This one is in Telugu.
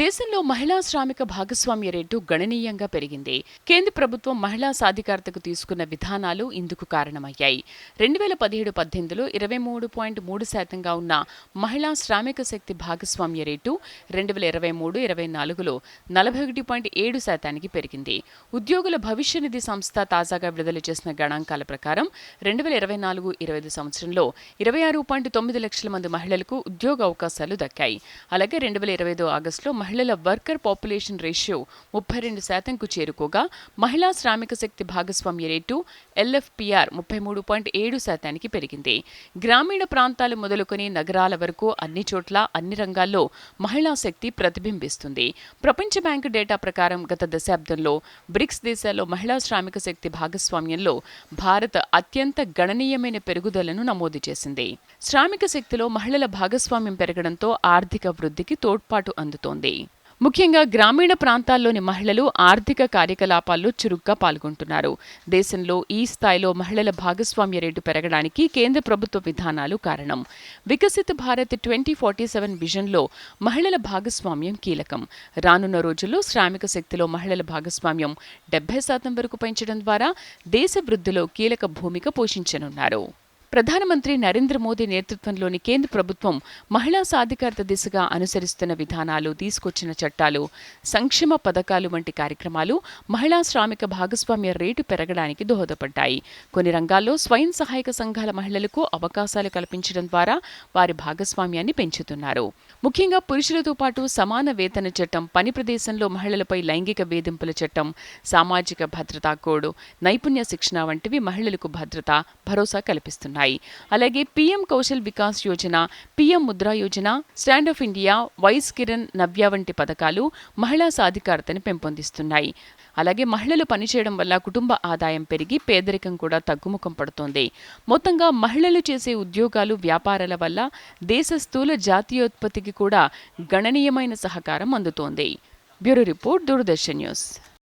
దేశంలో మహిళా శ్రామిక భాగస్వామ్య రేటు గణనీయంగా పెరిగింది. కేంద్ర ప్రభుత్వం మహిళా సాధికారతకు తీసుకున్న విధానాలు ఇందుకు కారణమయ్యాయి. రెండు వేల పదిహేడు పద్దెనిమిదిలో ఇరవై మూడు పాయింట్ మూడు శాతంగా ఉన్న మహిళా శ్రామిక శక్తి భాగస్వామ్య రేటు రెండు వేల ఇరవై మూడు ఇరవై నాలుగులో నలభై ఒకటి పాయింట్ ఏడు శాతానికి పెరిగింది. ఉద్యోగుల భవిష్య నిధి సంస్థ తాజాగా విడుదల చేసిన గణాంకాల ప్రకారం రెండు వేల ఇరవై నాలుగు ఇరవై ఐదు సంవత్సరంలో ఇరవై ఆరు పాయింట్ తొమ్మిది లక్షల మంది మహిళలకు ఉద్యోగ అవకాశాలు దక్కాయి. అలాగే రెండు వేల ఇరవై ఐదు ఆగస్టులో మహిళల వర్కర్ పాపులేషన్ రేషియో ముప్పై రెండు శాతంకు చేరుకోగా మహిళా శ్రామిక శక్తి భాగస్వామ్య రేటు ఎల్ఎఫ్పిఆర్ ముప్పై మూడు పాయింట్ ఏడు శాతానికి పెరిగింది. గ్రామీణ ప్రాంతాలు మొదలుకొని నగరాల వరకు అన్ని చోట్ల అన్ని రంగాల్లో మహిళా శక్తి ప్రతిబింబిస్తుంది. ప్రపంచ బ్యాంకు డేటా ప్రకారం గత దశాబ్దంలో బ్రిక్స్ దేశాల్లో మహిళా శ్రామిక శక్తి భాగస్వామ్యంలో భారత్ అత్యంత గణనీయమైన పెరుగుదలను నమోదు చేసింది. శ్రామిక శక్తిలో మహిళల భాగస్వామ్యం పెరగడంతో ఆర్థిక వృద్ధికి తోడ్పాటు అందుతోంది. ముఖ్యంగా గ్రామీణ ప్రాంతాల్లోని మహిళలు ఆర్థిక కార్యకలాపాల్లో చురుగ్గా పాల్గొంటున్నారు. దేశంలో ఈ స్థాయిలో మహిళల భాగస్వామ్య రేటు పెరగడానికి కేంద్ర ప్రభుత్వ విధానాలు కారణం. Viksit Bharat twenty forty seven విజన్లో మహిళల భాగస్వామ్యం కీలకం. రానున్న రోజుల్లో శ్రామిక శక్తిలో మహిళల భాగస్వామ్యం డెబ్బై శాతం వరకు పెంచడం ద్వారా దేశ వృద్ధిలో కీలక భూమిక పోషించనున్నారు. ప్రధానమంత్రి నరేంద్ర మోదీ నేతృత్వంలోని కేంద్ర ప్రభుత్వం మహిళా సాధికారత దిశగా అనుసరిస్తున్న విధానాలు తీసుకొచ్చిన చట్టాలు సంక్షేమ పథకాలు వంటి కార్యక్రమాలు మహిళా శ్రామిక భాగస్వామ్య రేటు పెరగడానికి దోహదపడ్డాయి. కొన్ని రంగాల్లో స్వయం సహాయక సంఘాల మహిళలకు అవకాశాలు కల్పించడం ద్వారా వారి భాగస్వామ్యాన్ని పెంచుతున్నారు. ముఖ్యంగా పురుషులతో పాటు సమాన వేతన చట్టం పని ప్రదేశంలో మహిళలపై లైంగిక వేధింపుల చట్టం సామాజిక భద్రతా కోడ్ నైపుణ్య శిక్షణ వంటివి మహిళలకు భద్రత భరోసా కల్పిస్తున్నాయి. అలాగే PM Kaushal Vikas Yojana PM Mudra Yojana stand up India vice Kiran Navya వంటి పథకాలు మహిళా సాధికారతను పెంపొందిస్తున్నాయి. అలాగే మహిళలు పనిచేయడం వల్ల కుటుంబ ఆదాయం పెరిగి పేదరికం కూడా తగ్గుముఖం పడుతోంది. మొత్తంగా మహిళలు చేసే ఉద్యోగాలు వ్యాపారాల వల్ల దేశ స్థూల జాతీయోత్పత్తికి కూడా గణనీయమైన సహకారం అందుతోంది. Bureau report Doordarshan news.